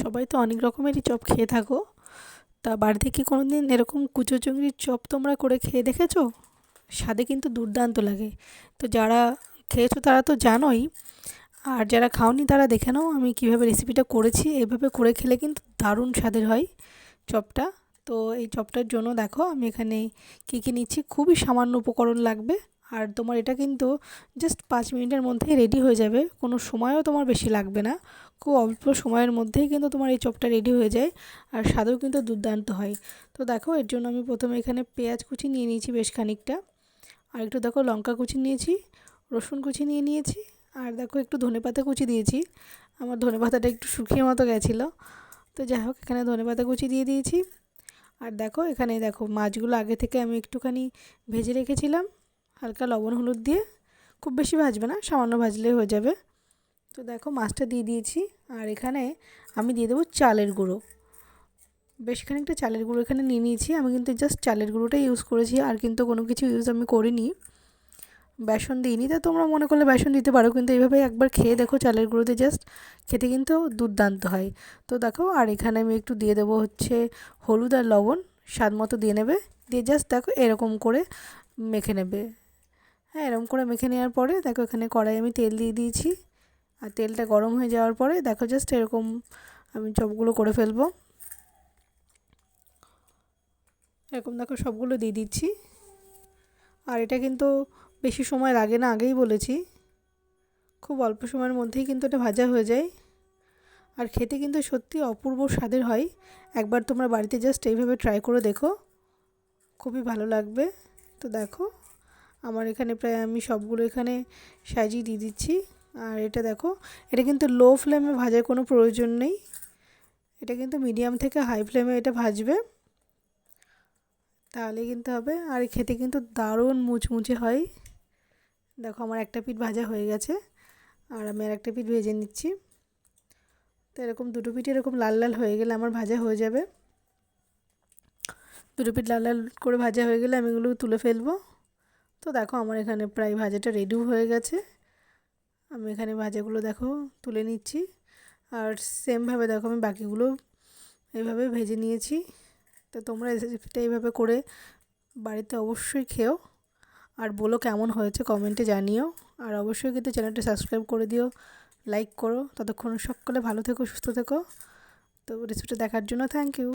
সবাই তো অনেক রকমেরই চপ খেয়ে থাকো। তা বাড়িতে কি কোনো দিন এরকম কুচো চিংড়ির চপ তোমরা করে খেয়ে দেখেছ? স্বাদে কিন্তু দুর্দান্ত লাগে। তো যারা খেয়েছো তারা তো জানোই। আর যারা খাওনি তারা দেখে নাও আমি কীভাবে রেসিপিটা করেছি। এইভাবে করে খেলে কিন্তু দারুণ স্বাদের হয় চপটা। তো এই চপটার জন্য দেখো আমি এখানে কী কী নিচ্ছি। খুবই সামান্য উপকরণ লাগবে। আর তোমার এটা কিন্তু জাস্ট পাঁচ মিনিটের মধ্যেই রেডি হয়ে যাবে। কোনো সময়ও তোমার বেশি লাগবে না। খুব অল্প সময়ের মধ্যেই কিন্তু তোমার এই চপটা রেডি হয়ে যায় আর স্বাদেও কিন্তু দুর্দান্ত হয়। তো দেখো, এর জন্য আমি প্রথমে এখানে পেঁয়াজ কুচি নিয়ে নিয়েছি বেশ খানিকটা। আর একটু দেখো, লঙ্কা কুচি নিয়েছি, রসুন কুচি নিয়ে নিয়েছি, আর দেখো, একটু ধনে পাতা কুচি দিয়েছি। আমার ধনে পাতাটা একটু শুকিয়ে মতো গেছিল। তো যাই হোক, এখানে ধনে পাতা কুচি দিয়ে দিয়েছি। আর দেখো, এখানে দেখো, মাছগুলো আগে থেকে আমি একটুখানি ভেজে রেখেছিলাম। হালকা লবণ হলুদ দিয়ে খুব বেশি ভাজবে না, সামান্য ভাজলেই হয়ে যাবে। তো দেখো মাছটা দিয়ে দিয়েছি, আর এখানে আমি দিয়ে দেবো চালের গুঁড়ো। বেশ খানিকটা চালের গুঁড়ো এখানে নিয়ে নিয়েছি, আমি কিন্তু জাস্ট চালের গুঁড়োটাই ইউজ করেছি, আর কিন্তু কোনো কিছু ইউজ আমি করিনি। বেসন দিইনি, তা তোমরা মনে করলে বেসন দিতে পারো, কিন্তু এইভাবে একবার খেয়ে দেখো চালের গুঁড়োতে জাস্ট খেতে কিন্তু দুর্দান্ত হয়। তো দেখো, আর এখানে আমি একটু দিয়ে দেবো হচ্ছে হলুদ আর লবণ, স্বাদ মতো দিয়ে নেবে, দিয়ে জাস্ট দেখো এরকম করে মেখে নেবে। হ্যাঁ এরকম করে মেখে নেওয়ার পরে দেখো এখানে কড়াই আমি তেল দিয়ে দিয়েছি। আর তেলটা গরম হয়ে যাওয়ার পরে দেখো জাস্ট এরকম আমি চপগুলো করে ফেলব। এরকম দেখো সবগুলো দিয়ে দিচ্ছি। আর এটা কিন্তু বেশি সময় লাগে না, আগেই বলেছি। খুব অল্প সময়ের মধ্যেই কিন্তু এটা ভাজা হয়ে যায়। আর খেতে কিন্তু সত্যি অপূর্ব স্বাদের হয়। একবার তোমরা বাড়িতে জাস্ট এইভাবে ট্রাই করে দেখো। খুবই ভালো লাগবে। তো দেখো। আমার এখানে প্রায় আমি সবগুলো এখানে সাজিয়ে দিয়ে দিচ্ছি। আর এটা দেখো, এটা কিন্তু লো ফ্লেমে ভাজার কোনো প্রয়োজন নেই। এটা কিন্তু মিডিয়াম থেকে হাই ফ্লেমে এটা ভাজবে। তাহলে কিন্তু হবে, আর খেতে কিন্তু দারুণ মুচমুচে হয়। দেখো আমার একটা পিঠ ভাজা হয়ে গেছে, আর আমি আর একটা পিঠ ভেজে নিচ্ছি। তো এরকম দুটো পিঠ এরকম লাল লাল হয়ে গেলে আমার ভাজা হয়ে যাবে। দুটো পিঠ লাল লাল করে ভাজা হয়ে গেলে আমি এগুলো তুলে ফেলব। তো দেখো আমার এখানে প্রায় ভাজাটা রেডিও হয়ে গেছে। আমি এখানে ভাজাগুলো দেখো তুলে নিচ্ছি। আর সেমভাবে দেখো আমি বাকিগুলো এইভাবে ভেজে নিয়েছি। তো তোমরা রেসিপিটা এইভাবে করে বাড়িতে অবশ্যই খেও। আর বলো কেমন হয়েছে কমেন্টে জানিও। আর অবশ্যই কিন্তু চ্যানেলটা সাবস্ক্রাইব করে দিও লাইক করো। ততক্ষণ সকলে ভালো থেকো, সুস্থ থেকো। তো রেসিপিটা দেখার জন্য থ্যাংক ইউ